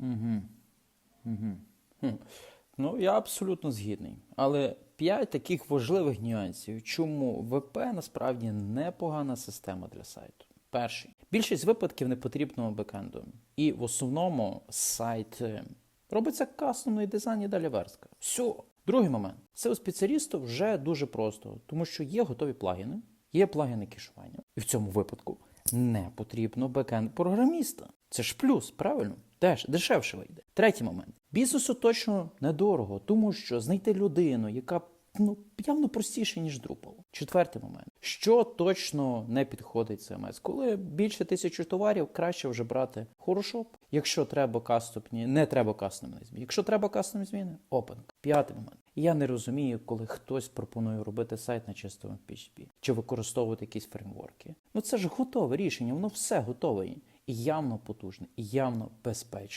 Угу. Угу. Хм. Ну, я абсолютно згідний. Але п'ять таких важливих нюансів, чому ВП насправді непогана система для сайту. Перший. Більшість випадків не потрібного бекенду. І в основному сайт е, робиться кастомний дизайн і далі верстка. Все. Другий момент. Це у спеціалісту вже дуже просто, тому що є готові плагіни, є плагіни кешування. І в цьому випадку не потрібно бекенд програміста. Це ж плюс, правильно? Теж дешевше вийде. Третій момент. Бізнесу точно недорого, тому що знайти людину, яка ну явно простіше, ніж Drupal. Четвертий момент. Що точно не підходить CMS? Коли більше тисячі товарів, краще вже брати хорошоп. Якщо треба кастомні, не треба кастомні зміни. Якщо треба кастомні зміни, Open. П'ятий момент. Я не розумію, коли хтось пропонує робити сайт на чистому PHP чи використовувати якісь фреймворки. Ну це ж готове рішення, воно все готове явно потужне, і явно безпечне.